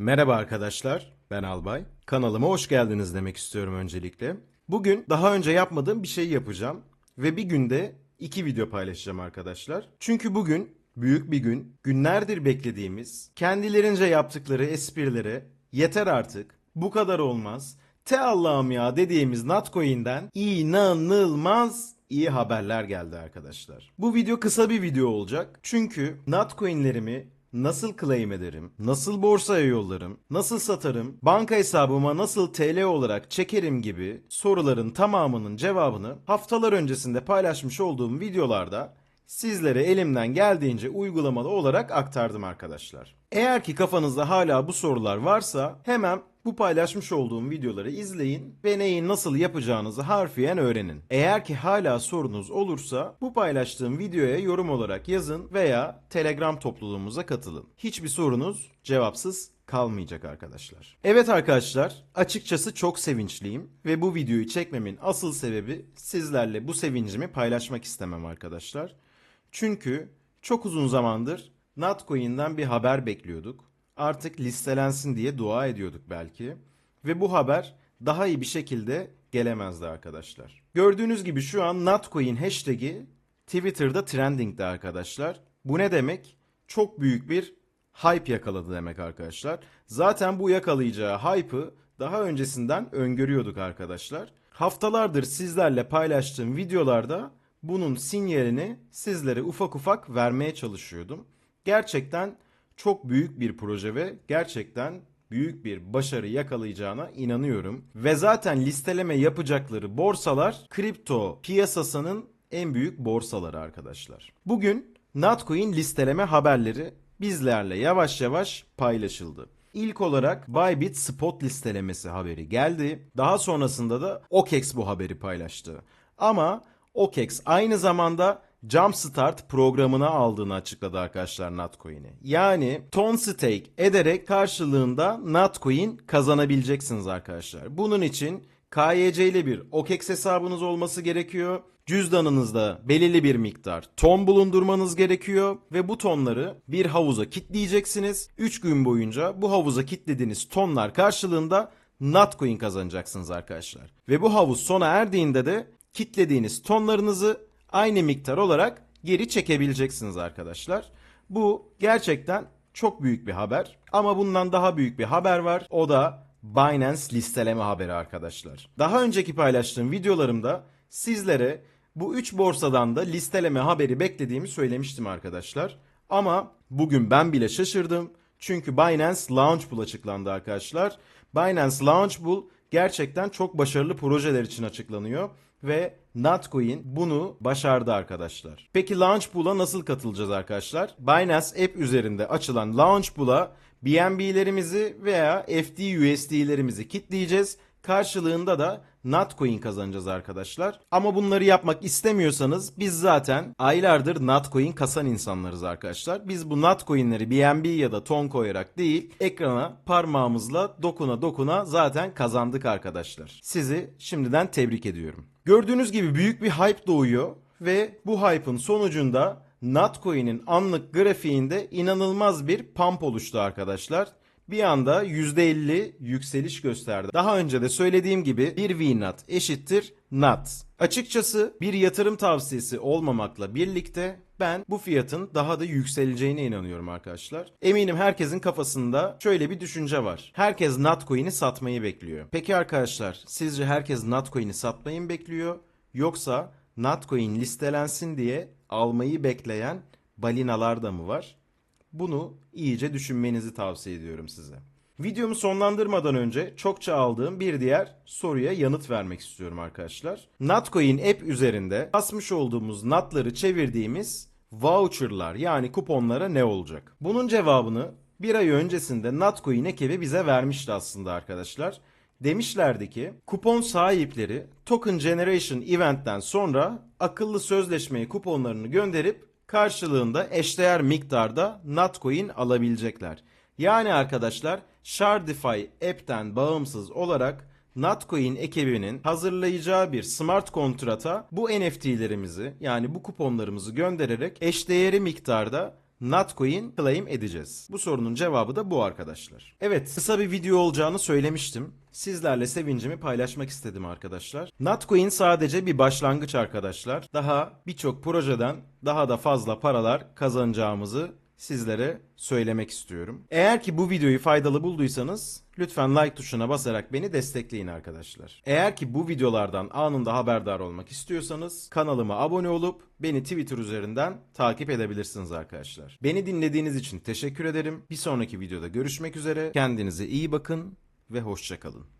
Merhaba arkadaşlar, ben Albay. Kanalıma hoş geldiniz demek istiyorum öncelikle. Bugün daha önce yapmadığım bir şey yapacağım ve bir günde iki video paylaşacağım arkadaşlar. Çünkü bugün büyük bir gün, günlerdir beklediğimiz, kendilerince yaptıkları esprilere yeter artık, bu kadar olmaz, te Allah'ım ya dediğimiz Natcoin'den inanılmaz iyi haberler geldi arkadaşlar. Bu video kısa bir video olacak. Çünkü Natcoin'lerimi nasıl claim ederim, nasıl borsaya yollarım, nasıl satarım, banka hesabıma nasıl TL olarak çekerim gibi soruların tamamının cevabını haftalar öncesinde paylaşmış olduğum videolarda sizlere elimden geldiğince uygulamalı olarak aktardım arkadaşlar. Eğer ki kafanızda hala bu sorular varsa hemen bu paylaşmış olduğum videoları izleyin ve neyi nasıl yapacağınızı harfiyen öğrenin. Eğer ki hala sorunuz olursa bu paylaştığım videoya yorum olarak yazın veya Telegram topluluğumuza katılın. Hiçbir sorunuz cevapsız kalmayacak arkadaşlar. Evet arkadaşlar, açıkçası çok sevinçliyim ve bu videoyu çekmemin asıl sebebi sizlerle bu sevincimi paylaşmak istemem arkadaşlar. Çünkü çok uzun zamandır Natcoin'den bir haber bekliyorduk. Artık listelensin diye dua ediyorduk belki. Ve bu haber daha iyi bir şekilde gelemezdi arkadaşlar. Gördüğünüz gibi şu an Natcoin hashtag'i Twitter'da trending'de arkadaşlar. Bu ne demek? Çok büyük bir hype yakaladı demek arkadaşlar. Zaten bu yakalayacağı hype'ı daha öncesinden öngörüyorduk arkadaşlar. Haftalardır sizlerle paylaştığım videolarda bunun sinyalini sizlere ufak ufak vermeye çalışıyordum. Gerçekten çok büyük bir proje ve gerçekten büyük bir başarı yakalayacağına inanıyorum. Ve zaten listeleme yapacakları borsalar kripto piyasasının en büyük borsaları arkadaşlar. Bugün Natcoin listeleme haberleri bizlerle yavaş yavaş paylaşıldı. İlk olarak Bybit spot listelemesi haberi geldi. Daha sonrasında da OKEX bu haberi paylaştı. Ama OKEX aynı zamanda Jumpstart programına aldığını açıkladı arkadaşlar Natcoin'i. Yani ton stake ederek karşılığında Natcoin kazanabileceksiniz arkadaşlar. Bunun için KYC ile bir OKEX hesabınız olması gerekiyor. Cüzdanınızda belirli bir miktar ton bulundurmanız gerekiyor ve bu tonları bir havuza kitleyeceksiniz. 3 gün boyunca bu havuza kitlediğiniz tonlar karşılığında Natcoin kazanacaksınız arkadaşlar. Ve bu havuz sona erdiğinde de kitlediğiniz tonlarınızı aynı miktar olarak geri çekebileceksiniz arkadaşlar. Bu gerçekten çok büyük bir haber ama bundan daha büyük bir haber var. O da Binance listeleme haberi arkadaşlar. Daha önceki paylaştığım videolarımda sizlere bu 3 borsadan da listeleme haberi beklediğimi söylemiştim arkadaşlar. Ama bugün ben bile şaşırdım. Çünkü Binance Launchpool açıklandı arkadaşlar. Binance Launchpool gerçekten çok başarılı projeler için açıklanıyor ve Natcoin bunu başardı arkadaşlar. Peki Launchpool'a nasıl katılacağız arkadaşlar? Binance App üzerinde açılan Launchpool'a BNB'lerimizi veya FDUSD'lerimizi kitleyeceğiz. Karşılığında da Natcoin kazanacağız arkadaşlar. Ama bunları yapmak istemiyorsanız biz zaten aylardır Natcoin kasan insanlarız arkadaşlar. Biz bu Natcoin'leri BNB ya da ton koyarak değil ekrana parmağımızla dokuna dokuna zaten kazandık arkadaşlar. Sizi şimdiden tebrik ediyorum. Gördüğünüz gibi büyük bir hype doğuyor ve bu hype'ın sonucunda Natcoin'in anlık grafiğinde inanılmaz bir pump oluştu arkadaşlar bir anda %50 yükseliş gösterdi. Daha önce de söylediğim gibi bir VNAT eşittir NAT. Açıkçası bir yatırım tavsiyesi olmamakla birlikte ben bu fiyatın daha da yükseleceğine inanıyorum arkadaşlar. Eminim herkesin kafasında şöyle bir düşünce var. Herkes Natcoin'i satmayı bekliyor. Peki arkadaşlar sizce herkes Natcoin'i satmayı mı bekliyor? Yoksa Natcoin listelensin diye almayı bekleyen balinalar da mı var? Bunu iyice düşünmenizi tavsiye ediyorum size. Videomu sonlandırmadan önce çokça aldığım bir diğer soruya yanıt vermek istiyorum arkadaşlar. Natcoin app üzerinde basmış olduğumuz natları çevirdiğimiz voucherlar yani kuponlara ne olacak? Bunun cevabını bir ay öncesinde Natcoin ekibi bize vermişti aslında arkadaşlar. Demişlerdi ki kupon sahipleri Token Generation Event'ten sonra akıllı sözleşmeye kuponlarını gönderip karşılığında eşdeğer miktarda Natcoin alabilecekler. Yani arkadaşlar Shardify app'ten bağımsız olarak Natcoin ekibinin hazırlayacağı bir smart kontrata bu NFT'lerimizi yani bu kuponlarımızı göndererek eşdeğeri miktarda Notcoin claim edeceğiz? Bu sorunun cevabı da bu arkadaşlar. Evet kısa bir video olacağını söylemiştim. Sizlerle sevincimi paylaşmak istedim arkadaşlar. Notcoin sadece bir başlangıç arkadaşlar. Daha birçok projeden daha da fazla paralar kazanacağımızı sizlere söylemek istiyorum. Eğer ki bu videoyu faydalı bulduysanız lütfen like tuşuna basarak beni destekleyin arkadaşlar. Eğer ki bu videolardan anında haberdar olmak istiyorsanız kanalıma abone olup beni Twitter üzerinden takip edebilirsiniz arkadaşlar. Beni dinlediğiniz için teşekkür ederim. Bir sonraki videoda görüşmek üzere. Kendinize iyi bakın ve hoşçakalın.